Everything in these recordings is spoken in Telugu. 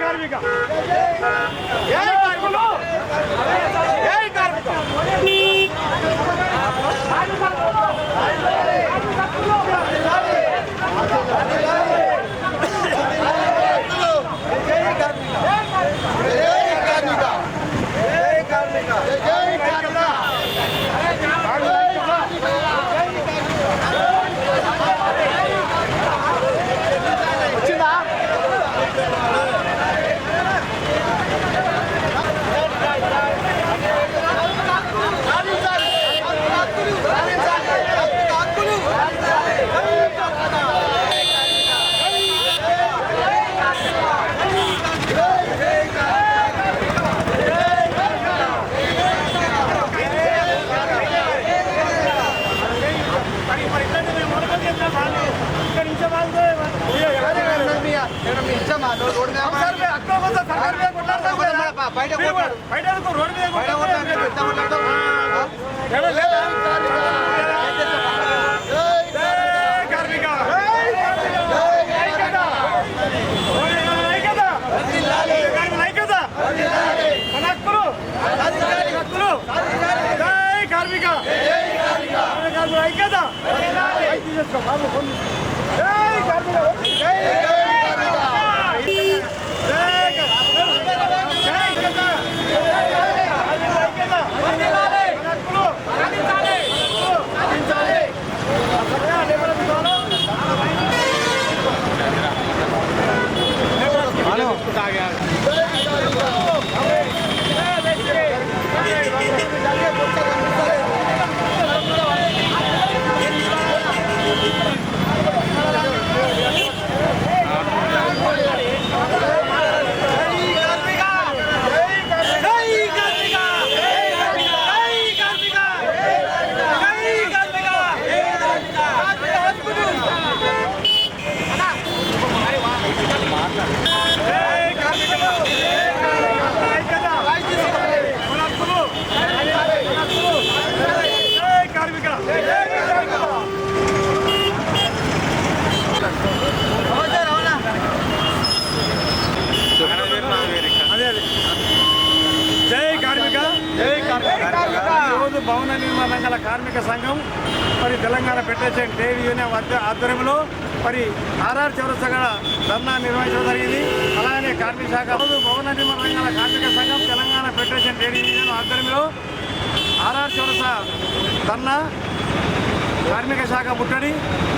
కార్మిక. కార్మిక. మన కార్మికుల ఐక్యత. ఐక్యత బాబు, ఫోన్ తీసుకో. జై కార్మిక. జై కార్మిక. జై కార్మిక. జై ఐక్యత. ఐక్యత. మన హక్కులు. సాధించాలి. సత్యా, లేబర్ అధికారులు. జై కార్మిక జై కార్మిక ఈరోజు భవన నిర్మాణ రంగాల కార్మిక సంఘం మరి తెలంగాణ ఫెడరేషన్ ట్రేడ్ యూనియన్ ఆధ్వ- ఆధ్వర్యంలో మరి ఆర్ఆర్ చౌరస్తగా ధర్నా నిర్వహించడం జరిగింది. అలాగే కార్మిక శాఖ భవన నిర్మాణ రంగాల కార్మిక సంఘం తెలంగాణ ఫెడరేషన్ ట్రేడ్ యూనియన్ ఆధ్వర్యంలో ఆర్ఆర్ చౌరస్తా ధర్నా కార్మిక శాఖ పుట్టడి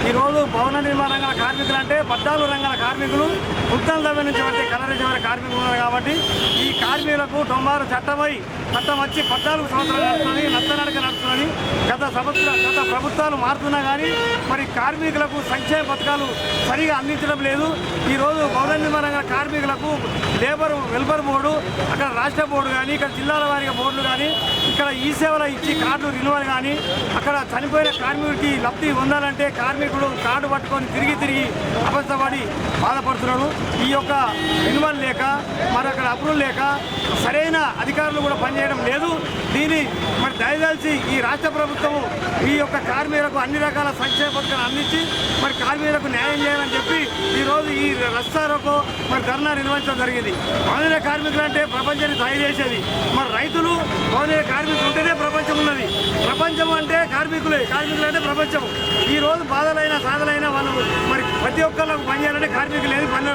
ఈరోజు భవన నిర్మాణ రంగాల కార్మికులు అంటే పద్నాలుగు రంగాల కార్మికులు వృత్తాల దగ్గర నుంచి వచ్చే కలరించి వారి కార్మికులు ఉన్నారు కాబట్టి ఈ కార్మికులకు తొంభారు చట్టమై చట్టం వచ్చి పద్నాలుగు సంవత్సరాలు నడుస్తుంది నత్తనడక నడుస్తుందని గత సంవత్సరం గత ప్రభుత్వాలు మారుతున్నా కానీ మరి కార్మికులకు సంక్షేమ పథకాలు సరిగా అందించడం లేదు. ఈరోజు భవన నిర్మాణ రంగాల కార్మికులకు లేబర్ వెల్ఫేర్ బోర్డు అక్కడ రాష్ట్ర బోర్డు కానీ ఇక్కడ జిల్లాల వారిగా బోర్డులు కానీ ఇక్కడ ఈ సేవలు ఇచ్చి కార్డులు రినువల్ కానీ అక్కడ చనిపోయిన కార్మికుడికి లబ్ధి పొందాలంటే కార్మికుడు కార్డు పట్టుకొని తిరిగి తిరిగి అవస్థపడి బాధపడుతున్నాడు. ఈ యొక్క రినువల్ లేక మరి అక్కడ అప్రూవల్ లేక సరైన అధికారులు కూడా పనిచేయడం లేదు. దీని మరి దయదాల్చి ఈ రాష్ట్ర ప్రభుత్వము ఈ యొక్క కార్మికులకు అన్ని రకాల సంక్షేమ పథకాలు అందించి మరి కార్మికులకు న్యాయం చేయాలని చెప్పి ఈరోజు ఈ రస్తారోకో మరి ధర్నా నిర్వహించడం జరిగింది. భవన కార్మికులు అంటే ప్రపంచాన్ని తయారు చేసేది. మరి రైతులు భవన కార్మికులు ఉంటేనే ప్రపంచం ఉన్నది. ప్రపంచం అంటే కార్మికులే. కార్మికులు అంటే ప్రపంచం. ఈ రోజు బాధలైన సాధలైన వాళ్ళు మరి ప్రతి ఒక్కళ్ళకు పనిచేయాలంటే కార్మికులు ఏది పని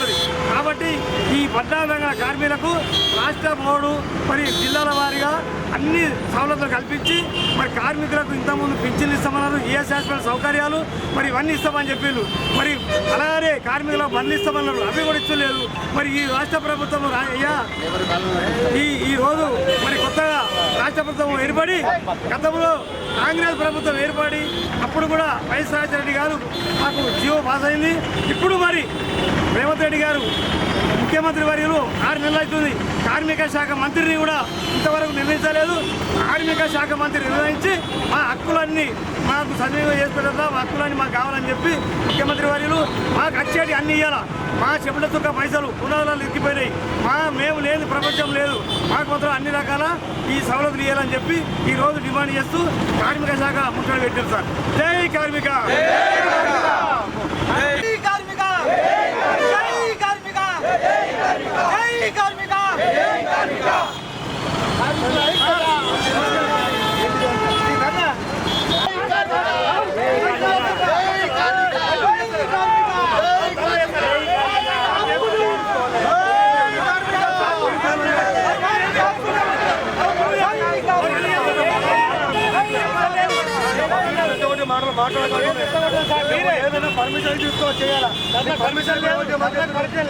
కాబట్టి ఈ పద్నాలుగు రంగాల కార్మికులకు రాష్ట్ర బోర్డు మరి జిల్లాల వారీగా అన్ని సవలతులు కల్పించి మరి కార్మికులకు ఇంతకుముందు పింఛన్లు ఇస్తామన్నారు ఈఎస్ హాస్పిటల్ సౌకర్యాలు మరి ఇవన్నీ ఇస్తామని చెప్పారు మరి అలాగే కార్మికులకు బండ్లు ఇస్తామన్నారు అవి కూడా ఇచ్చలేదు మరి ఈ రాష్ట్ర ప్రభుత్వం అయ్యా ఈ ఈ రోజు మరి కొత్తగా రాష్ట్ర ప్రభుత్వం ఏర్పడి గతంలో కాంగ్రెస్ ప్రభుత్వం ఏర్పడి అప్పుడు కూడా వైఎస్ రాజశేఖర రెడ్డి గారు మాకు జీవో పాస్ అయింది. ఇప్పుడు మరి రేవంత్ రెడ్డి గారు ముఖ్యమంత్రి వర్యులు ఆరు నెలలు అవుతుంది. కార్మిక శాఖ మంత్రిని కూడా ఇంతవరకు నిర్ణయించలేదు కార్మిక శాఖ మంత్రి నిర్ణయించి మా హక్కులన్నీ మాకు సద్వినియోగం చేసుకుంటా మా హక్కులన్నీ మాకు కావాలని చెప్పి ముఖ్యమంత్రి వర్యులు మాకు వచ్చేటి అన్ని ఇవ్వాలా మా చెప్పుల చుక్క పైసలు పునాదులు ఎక్కిపోయినాయి మా మేము లేదు ప్రపంచం లేదు. మాకు మాత్రం అన్ని రకాల ఈ సవలతులు ఇవ్వాలని చెప్పి ఈ రోజు డిమాండ్ చేస్తూ కార్మిక శాఖ ముఖ్యమంత్రి పెట్టారు సార్. జై కార్మిక! జై కార్మిక జై కార్మిక జై కార్మిక ఏదైనా పర్మిషన్ తీసుకో చేయాలా పర్మిషన్ లేదు పర్మిషన్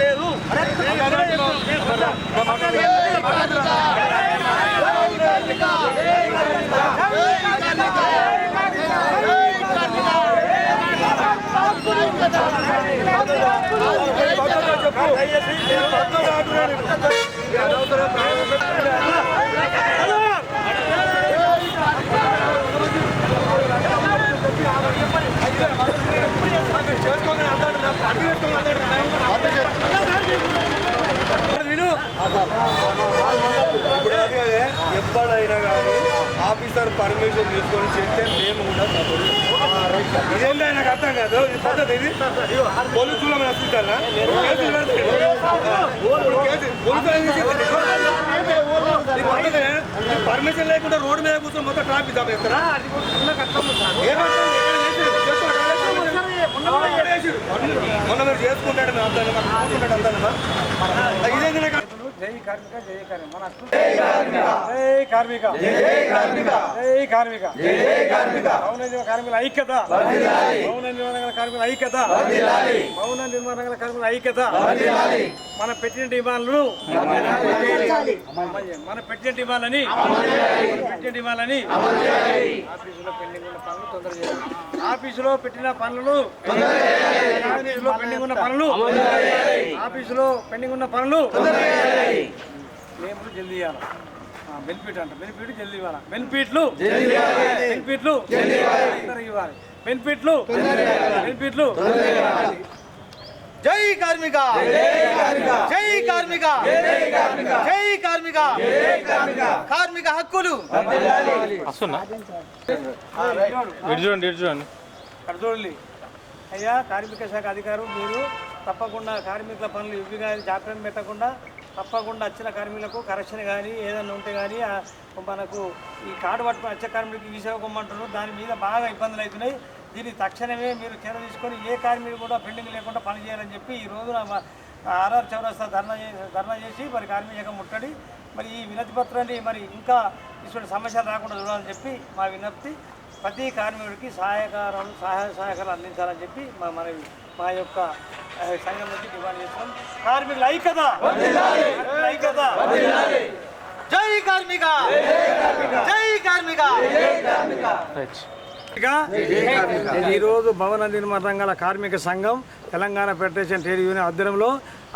పర్మిషన్ తీసుకొని చేస్తే మేము కూడా ఇదేంటో నాకు అర్థం కాదు. పద్ధతి ఇది. కేసులు పెడతారు. పద్ధతి ఈ పర్మిషన్ లేకుండా రోడ్డు మీద కూర్చొని మొత్తం ట్రాఫిక్ జామ్ చేస్తారా? మొన్న మీరు చేసుకుంటాడు కూర్చుంటాడు అంతా ఇదేంటి నాకు జై కార్మిక జై కార్మిక. మన జై కార్మిక. జై కార్మిక. జై కార్మిక. జై కార్మిక. భవన నిర్మాణ కార్మికుల ఐక్యత. భవన నిర్మాణ కార్మికుల ఐక్యత. భవన నిర్మాణ కార్మికుల ఐక్యత. మన పెట్టిన డిమాండ్లను మన పెట్టిన డిమాండ్లని పెట్టిన డిమాండ్లని ఆఫీసులో పెండింగ్ ఉన్న పనులు తొందర చేయాలి. ఆఫీసులో పెట్టిన పనులు ఆఫీసులో పెండింగ్ ఉన్న పనులు ఆఫీసులో పెండింగ్ ఉన్న పనులు క్లెయిమ్లు జల్దీ ఇవ్వాలి? బెనిఫిట్ అంట. బెనిఫిట్ జల్దీ ఇవ్వాలి? బెనిఫిట్లు? బెనిఫిట్లు? తొందరగా ఇవ్వాలి. బెనిఫిట్లు? బెనిఫిట్లు జై కార్మిక. జై కార్మిక. జై కార్మిక. కార్మిక. హక్కులు. చూడండి చూడండి. అయ్యా కార్మిక శాఖ అధికారులు మీరు తప్పకుండా కార్మికుల పనులు ఇవి కానీ జాప్యం పెట్టకుండా తప్పకుండా వచ్చిన కార్మికులకు కరెక్షన్ కానీ ఏదైనా ఉంటే కానీ మనకు ఈ కార్డు పట్టుకుని వచ్చే కార్మికులకు ఈ సేవ కొమ్మంటున్నారు. దాని మీద బాగా ఇబ్బందులు అవుతున్నాయి. దీన్ని తక్షణమే మీరు చర్య తీసుకొని ఏ కార్మికులు కూడా పెండింగ్ లేకుండా పని చేయాలని చెప్పి ఈ రోజున ఆర్ఆర్ చౌరస్తా ధర్నా ధర్నా చేసి మరి కార్మిక ముట్టడి. మరి ఈ వినతి పత్రాన్ని మరి ఇంకా ఇటువంటి సమస్యలు రాకుండా చూడాలని చెప్పి మా విజ్ఞప్తి ప్రతి కార్మికుడికి సహాయకారం సహాయ సహాయకాలు అందించాలని చెప్పి మా మనవి మా యొక్క సంఘం నుంచి డిమాండ్ చేస్తున్నాం. కార్మికుల ఐక్యత. కార్మికుల ఐక్యత. జై కార్మిక. జై కార్మిక. ఈరోజు భవన నిర్మాణ రంగాల కార్మిక సంఘం తెలంగాణ ఫెడరేషన్ ట్రేడ్ యూనియన్ ఆధ్వర్యంలో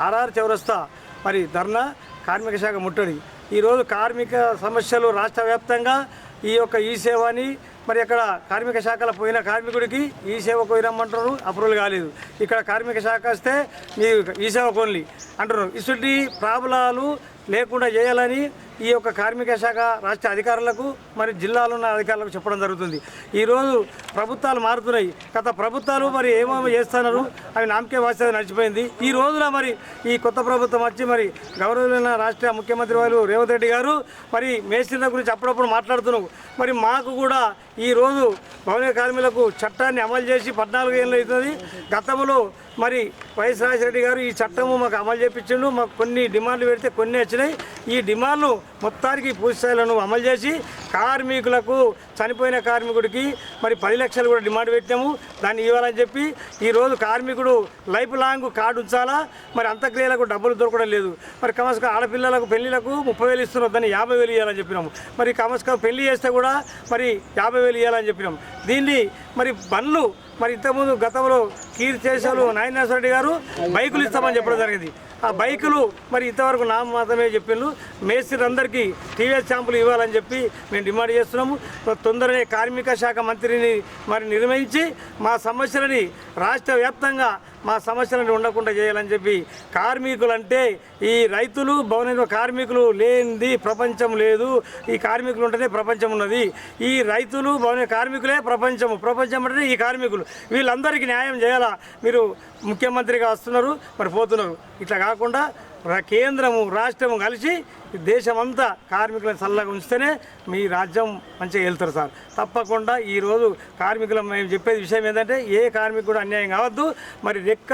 ఆర్ఆర్ చౌరస్తా మరి ధర్నా కార్మిక శాఖ ముట్టడి. ఈరోజు కార్మిక సమస్యలు రాష్ట్ర వ్యాప్తంగా ఈ యొక్క ఈ సేవని మరి ఇక్కడ కార్మిక శాఖలో పోయిన కార్మికుడికి ఈ సేవకు పోయినమ్మంటారు అప్రూవల్ కాలేదు. ఇక్కడ కార్మిక శాఖ వస్తే మీ ఈ సేవ ఓన్లీ అంటున్నారు. ఇటువంటి ప్రాబ్లాలు లేకుండా చేయాలని ఈ యొక్క కార్మిక శాఖ రాష్ట్ర అధికారులకు మరి జిల్లాలో ఉన్న అధికారులకు చెప్పడం జరుగుతుంది. ఈరోజు ప్రభుత్వాలు మారుతున్నాయి. గత ప్రభుత్వాలు మరి ఏమేమి చేస్తున్నారు? అవి నామకే వాస్తే నడిచిపోయింది. ఈ రోజున మరి ఈ కొత్త ప్రభుత్వం వచ్చి మరి గౌరవమైన రాష్ట్ర ముఖ్యమంత్రి వారు రేవంత్ రెడ్డి గారు మరి మేస్త్రీల గురించి అప్పుడప్పుడు మాట్లాడుతున్నావు మరి మాకు కూడా ఈ రోజు భవన కార్మికులకు చట్టాన్ని అమలు చేసి పద్నాలుగు ఏళ్ళు అవుతుంది. గతంలో మరి వైఎస్ రాజశేఖర గారు ఈ చట్టము మాకు అమలు చేపించిండు. మాకు కొన్ని డిమాండ్లు పెడితే కొన్ని వచ్చినాయి. ఈ డిమాండ్లు మొత్తానికి పూర్తి అమలు చేసి కార్మికులకు చనిపోయిన కార్మికుడికి మరి పది లక్షలు కూడా డిమాండ్ పెట్టాము దాన్ని ఇవ్వాలని చెప్పి ఈరోజు కార్మికుడు లైఫ్ లాంగ్ కార్డు ఉంచాలా? మరి అంత్యక్రియలకు డబ్బులు దొరకడం లేదు. మరి కమస్క ఆడపిల్లలకు పెళ్ళిలకు ముప్పై వేలు ఇస్తున్నారు దాన్ని యాభై వేలు ఇవ్వాలని చెప్పినాము. మరి కమస్క పెళ్ళి చేస్తే కూడా మరి యాభై వేలు ఇవ్వాలని చెప్పినాం దీన్ని మరి బండ్లు మరి ఇంతకుముందు గతంలో కీర్ చేశారు నాయనేశ్వర రెడ్డి గారు బైకులు ఇస్తామని చెప్పడం జరిగింది. ఆ బైకులు మరి ఇంతవరకు నా మాత్రమే చెప్పిండ్రు. మేస్త్రులందరికీ టీవీఎస్ షాంపులు ఇవ్వాలని చెప్పి మేము డిమాండ్ చేస్తున్నాము. తొందరనే కార్మిక శాఖ మంత్రిని మరి నిర్వహించి మా సమస్యలని రాష్ట్ర వ్యాప్తంగా మా సమస్యలను ఉండకుండా చేయాలని చెప్పి కార్మికులంటే ఈ రైతులు భవన కార్మికులు లేనిది ప్రపంచం లేదు. ఈ కార్మికులు ఉంటేనే ప్రపంచం ఉన్నది. ఈ రైతులు భవన కార్మికులే ప్రపంచము. ప్రపంచం అంటే ఈ కార్మికులు. వీళ్ళందరికీ న్యాయం చేయాలా? మీరు ముఖ్యమంత్రిగా వస్తున్నారు మరి పోతున్నారు. ఇట్లా కాకుండా కేంద్రము రాష్ట్రము కలిసి దేశమంతా కార్మికులను చల్లగా ఉంచితేనే మీ రాజ్యం మంచిగా వెళ్తారు సార్. తప్పకుండా ఈరోజు కార్మికులు మేము చెప్పేది విషయం ఏంటంటే ఏ కార్మికుడు అన్యాయం కావద్దు. మరి రెక్క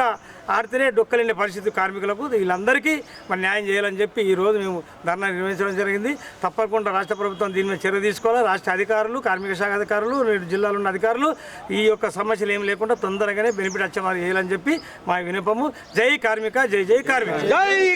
ఆడితేనే డొక్కలేని పరిస్థితి కార్మికులకు వీళ్ళందరికీ మరి న్యాయం చేయాలని చెప్పి ఈరోజు మేము ధర్నా నిర్వహించడం జరిగింది. తప్పకుండా రాష్ట్ర ప్రభుత్వం దీని మీద చర్య తీసుకోవాలి? రాష్ట్ర అధికారులు కార్మిక శాఖ అధికారులు రెండు జిల్లాలో ఉన్న అధికారులు ఈ యొక్క సమస్యలు ఏం లేకుండా తొందరగానే బెనిఫిట్ వచ్చేవారు చేయాలని చెప్పి మా వినపము. జై కార్మిక జై జై కార్మిక. జై